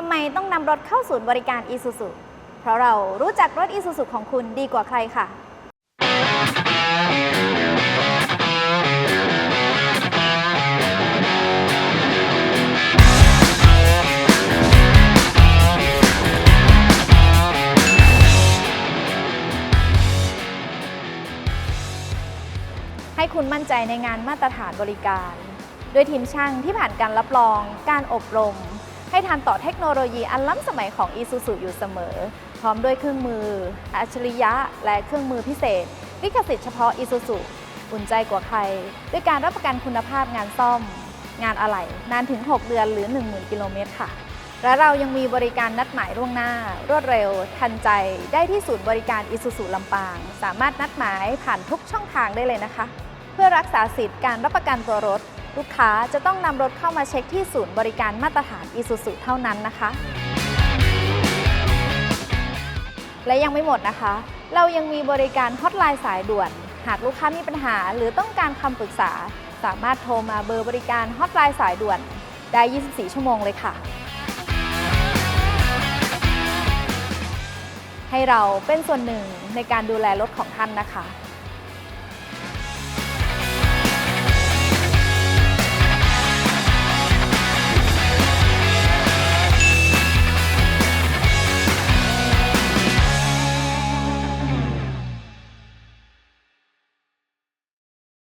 ทำไมต้องนำรถเข้าศูนย์บริการ Isuzu เพราะเรารู้จักรถ Isuzu ของคุณดีกว่าใครค่ะ ให้คุณมั่นใจในงานมาตรฐานบริการ ด้วยทีมช่างที่ผ่านการรับรอง การอบรม ให้ทันต่อเทคโนโลยีอันล้ำสมัยของ Isuzu อยู่เสมอ พร้อมด้วยเครื่องมือ อัจฉริยะ และเครื่องมือพิเศษ ลิขสิทธิ์เฉพาะ Isuzu อุ่นใจกว่าใคร ด้วยการรับประกันคุณภาพงานซ่อม งานอะไหล่นานถึง 6 เดือนหรือ 10,000 กิโลเมตรค่ะ และเรายังมีบริการนัดหมายล่วงหน้า รวดเร็ว ทันใจ ได้ที่ศูนย์บริการ Isuzu ลำปาง สามารถนัดหมายผ่านทุกช่องทางได้เลยนะคะ เพื่อรักษาสิทธิ์การรับประกันตัวรถ ลูกค้าจะต้องนำรถเข้ามาเช็คที่ศูนย์บริการมาตรฐาน Isuzu เท่านั้นนะคะ และยังไม่หมดนะคะ เรายังมีบริการฮอตไลน์สายด่วน หากลูกค้ามีปัญหาหรือต้องการคำปรึกษา สามารถโทรมาเบอร์บริการฮอตไลน์สายด่วน ได้ 24 ชั่วโมงเลยค่ะ ให้เราเป็นส่วนหนึ่งในการดูแลรถของท่านนะคะ